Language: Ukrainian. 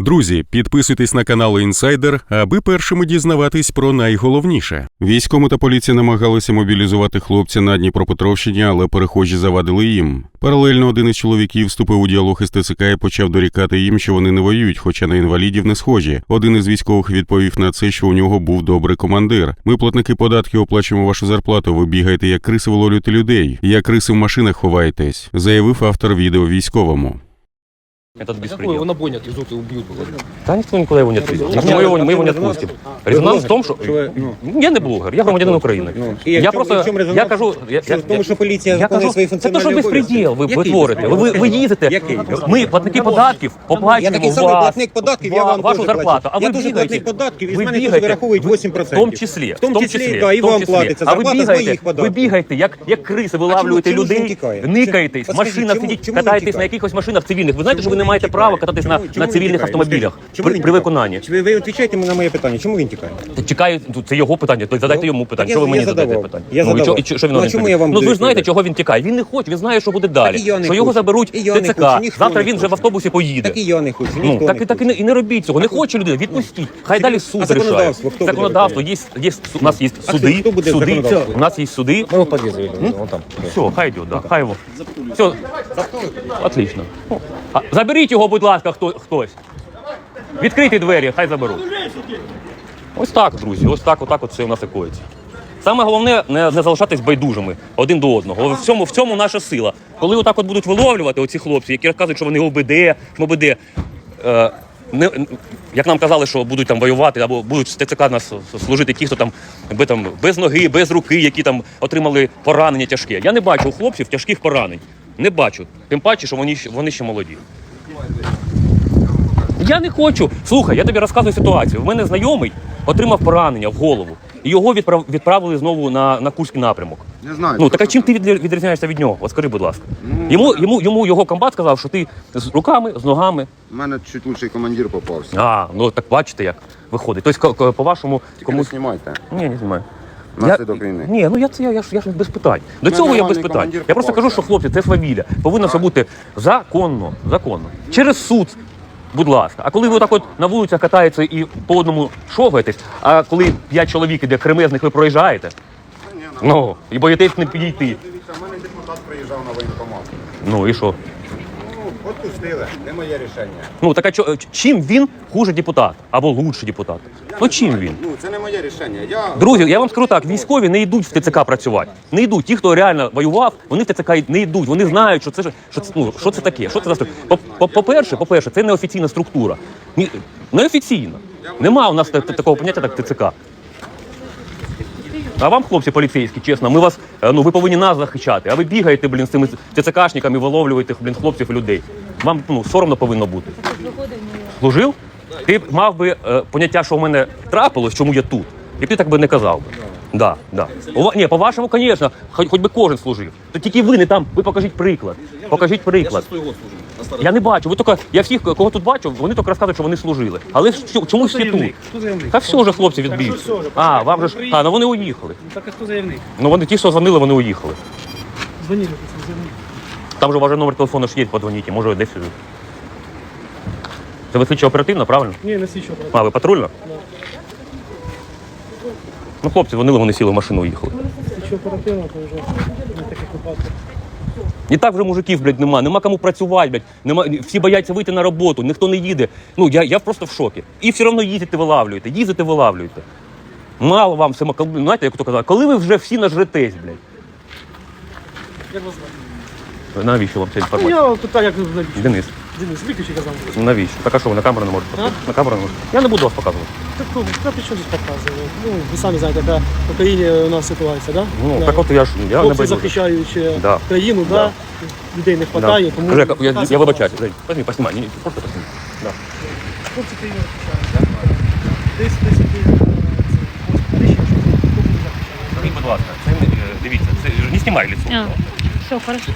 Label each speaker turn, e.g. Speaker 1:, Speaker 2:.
Speaker 1: Друзі, підписуйтесь на канал Інсайдер, аби першими дізнаватись про найголовніше. Військоми та поліція намагалися мобілізувати хлопця на Дніпропетровщині, але перехожі завадили їм. Паралельно один із чоловіків вступив у діалог із ТЦК і почав дорікати їм, що вони не воюють, хоча на інвалідів не схожі. Один із військових відповів на це, що у нього був добрий командир. Ми, платники податків, оплачуємо вашу зарплату. Ви бігаєте як криси виловлюєте людей, як криси в машинах ховаєтесь, заявив автор відео військовому.
Speaker 2: Этот
Speaker 3: Какой
Speaker 2: беспредел.
Speaker 3: его на бой не отвезут и убьют. блядь.
Speaker 2: Да никто никуда его не отвезет. Мы его, мы его не отпустим. Резонанс в том, що
Speaker 4: Що, ну,
Speaker 2: я не блогер, я громадянин України.
Speaker 4: ну, і
Speaker 2: Я
Speaker 4: в чому-
Speaker 2: просто
Speaker 4: в чому
Speaker 2: я
Speaker 4: резонанс?
Speaker 2: кажу, я,
Speaker 4: Що
Speaker 2: я,
Speaker 4: в тому, що поліція
Speaker 2: я
Speaker 4: виконує
Speaker 2: кажу,
Speaker 4: свої
Speaker 2: це то,
Speaker 4: функціональні
Speaker 2: що безпреділ ви, ви
Speaker 4: Який
Speaker 2: творите. Ви, ви, ви їздите,
Speaker 4: Який?
Speaker 2: ми, платники податків,
Speaker 4: Я
Speaker 2: оплачуємо
Speaker 4: такий самий
Speaker 2: вас,
Speaker 4: платник податків, я
Speaker 2: ва-
Speaker 4: вам
Speaker 2: вашу
Speaker 4: теж
Speaker 2: зарплату.
Speaker 4: плачу.
Speaker 2: А ви
Speaker 4: Я теж
Speaker 2: бігаєте,
Speaker 4: платник податків, і з
Speaker 2: ви
Speaker 4: мене теж
Speaker 2: бігаєте,
Speaker 4: вираховують
Speaker 2: ви-
Speaker 4: 8%.
Speaker 2: В тому числі,
Speaker 4: В тому числі, да, і
Speaker 2: в тому
Speaker 4: вам
Speaker 2: числі.
Speaker 4: платиться
Speaker 2: А ви
Speaker 4: зарплата з
Speaker 2: бігаєте,
Speaker 4: моїх
Speaker 2: ви
Speaker 4: податків.
Speaker 2: бігаєте, як, як криси вилавлюєте
Speaker 4: чому ж він
Speaker 2: людей,
Speaker 4: тікає?
Speaker 2: никаєтесь,
Speaker 4: Чому-
Speaker 2: машина
Speaker 4: Подскажіть,
Speaker 2: сидіть,
Speaker 4: чому- чому він
Speaker 2: катаєтесь на
Speaker 4: тікає?
Speaker 2: якихось машинах цивільних. Ви знаєте, що ви не маєте права кататись
Speaker 4: Чому-
Speaker 2: на,
Speaker 4: чому
Speaker 2: на цивільних
Speaker 4: тікає?
Speaker 2: автомобілях
Speaker 4: чому
Speaker 2: при, при виконанні.
Speaker 4: Чи ви, ви відповідаєте на моє питання, чому він тікає?
Speaker 2: Та Чекаю, ну, це його питання. То задайте
Speaker 4: Ну,
Speaker 2: йому питання.
Speaker 4: так
Speaker 2: Що
Speaker 4: я-
Speaker 2: ви мені задаєте
Speaker 4: задавав.
Speaker 2: питання?
Speaker 4: Я
Speaker 2: ну, і
Speaker 4: задавав.
Speaker 2: і що, що він
Speaker 4: Ну, а чому я вам
Speaker 2: Ну ви ж знаєте, чого він тікає. Він не хоче, він знає, що буде далі.
Speaker 4: і я не
Speaker 2: що його
Speaker 4: хочу.
Speaker 2: заберуть
Speaker 4: І я не
Speaker 2: ТЦК.
Speaker 4: хочу, ніхто
Speaker 2: Завтра
Speaker 4: не
Speaker 2: він вже в
Speaker 4: хоче.
Speaker 2: автобусі поїде.
Speaker 4: Так і я не хочу,
Speaker 2: Ну,
Speaker 4: ніхто
Speaker 2: так,
Speaker 4: не
Speaker 2: і- так і
Speaker 4: хоче.
Speaker 2: не, і не робіть цього. Не хоче людина, відпустіть. Хай далі суд рішає.
Speaker 4: законодавство хто буде
Speaker 2: Законодавство, є, є, у нас є
Speaker 4: А
Speaker 2: суди,
Speaker 4: хто буде
Speaker 2: суди,
Speaker 4: законодавство?
Speaker 2: у нас є суди.
Speaker 3: Мы его подъезд он там.
Speaker 2: Все, хай йде, да, хай його. Все, отлично. А, заберіть його, будь ласка, хто, хтось. Відкрийте двері, хай заберуть. Ось так, друзі, ось так, отак от все у нас і коїться. Саме головне не, не залишатись байдужими один до одного. В цьому, в цьому наша сила. Коли отак от будуть виловлювати оці хлопці, які розказують, що вони ОБД, що ОБД, е, не, як нам казали, що будуть там воювати, або будуть ТЦК нас служити ті, хто там, би, там без ноги, без руки, які там отримали поранення тяжке. Я не бачу хлопців тяжких поранень. Не бачу. Тим паче, що вони, вони ще молоді. Я не хочу. Слухай, я тобі розказую ситуацію. У мене знайомий отримав поранення в голову, і його відправ... відправили знову на, на Курський напрямок.
Speaker 5: Не знаю.
Speaker 2: Ну так а чим ти відрі- відрізняєшся від нього? От скажи, будь ласка. Йому, йому, йому його комбат сказав, що ти з руками, з ногами.
Speaker 5: У мене чуть лучший командир попався.
Speaker 2: А, ну так бачите, як виходить. Тобто, по-вашому,
Speaker 5: Тільки не
Speaker 2: комусь.
Speaker 5: знімайте.
Speaker 2: Ні, не знімаю.
Speaker 5: Наслідок війни.
Speaker 2: Ні, ну я це я, я, ж, я ж без питань. До
Speaker 5: мене
Speaker 2: цього я без
Speaker 5: нормальний
Speaker 2: питань.
Speaker 5: командир
Speaker 2: Я просто кажу, що хлопці, це свавілля. Повинно все бути законно. Законно. Через суд. Будь ласка, а коли ви так от на вулицях катаєтеся і по одному шогаєтесь, а коли п'ять чоловік іде кремезних, ви проїжджаєте, ну і боїтесь не підійти.
Speaker 5: Дивіться, в мене депутат приїжджав на воєнкомат.
Speaker 2: Ну і що?
Speaker 5: Відпустили, не моє рішення.
Speaker 2: Ну так а чо- чим він хуже депутат або лучше депутат? Ну чим він?
Speaker 5: Ну, це не моє рішення. Я
Speaker 2: Друзі, я вам скажу так: військові не йдуть в ТЦК працювати. Не йдуть. Ті, хто реально воював, вони в ТЦК не йдуть. Вони знають, що це ж- що це, ну, що це таке. Що це за структура? По- по- По-перше, по-перше, це неофіційна структура. Ні, неофіційна. Нема у нас та- та- такого поняття, як ТЦК. А вам, хлопці поліцейські, чесно, ми вас, е, ну ви повинні нас захищати, а ви бігаєте, блін, з цими ТЦКшниками, виловлюєте, блін, хлопців і людей. Вам ну, соромно повинно бути. Служив? Ти б мав би е, поняття, що в мене трапилось, чому я тут. І ти так би не казав би. Да, да. У ва- Ні, по-вашому, звісно, хоч, хоч би кожен служив. То тільки ви не там, ви покажіть приклад. Покажіть приклад. Я не бачу. Ви тільки, я всіх, кого тут бачу, вони тільки розказують, що вони служили. Але ж що- чомусь всі тут. Та все вже хлопці відбійся. А, вам же ж. А, ну вони уїхали.
Speaker 6: Так а хто заявник?
Speaker 2: Ну вони ті, що дзвонили, вони уїхали.
Speaker 6: Дзвонили, дзвонили.
Speaker 2: Там же ваш номер телефону ж є, подзвоніть, може десь. Це ви слідчо оперативно, правильно?
Speaker 6: Ні, не слідчого брати.
Speaker 2: А, ви патрульно? Ну, хлопці дзвонили, вони сіли в машину уїхали.
Speaker 6: Слідчого оперативно, то вже на таких випадках.
Speaker 2: І так вже мужиків, блядь, нема, нема кому працювати, блядь, нема, всі бояться вийти на роботу, ніхто не їде. Ну, я, я просто в шокі. І все одно їздите, вилавлюєте, їздите, вилавлюєте. Мало вам все, коли- знаєте, як то казав, коли ви вже всі нажретесь, блядь.
Speaker 6: Як вас звати?
Speaker 2: Навіщо вам ця
Speaker 6: Ну,
Speaker 2: інформація?
Speaker 6: я питаю, як ви?
Speaker 2: Денис,
Speaker 6: Денис, виключи казав.
Speaker 2: навіщо? Так а що, ви на камеру не можете?
Speaker 6: А?
Speaker 2: На камеру не можете? Я не буду вас показувати.
Speaker 6: Так, ну, ти що здесь показує? Ну, ви самі знаєте, яка в Україні у нас ситуація, да?
Speaker 2: Ну,
Speaker 6: Да.
Speaker 2: так от я ж я не
Speaker 6: Хлопці
Speaker 2: байдужий.
Speaker 6: захищаючи
Speaker 2: Да.
Speaker 6: країну, да.
Speaker 2: Да.
Speaker 6: людей не вистачає, тому...
Speaker 2: Кажи, я, я, я вибачаюся. Жень, Возьми, поснімай, ні, просто поснімай. Да.
Speaker 6: Хлопці країну захищають. Десь, десь, десь.
Speaker 2: Скажіть, будь ласка, це, е, дивіться, це, не знімай лицо.
Speaker 7: А, все, хорошо.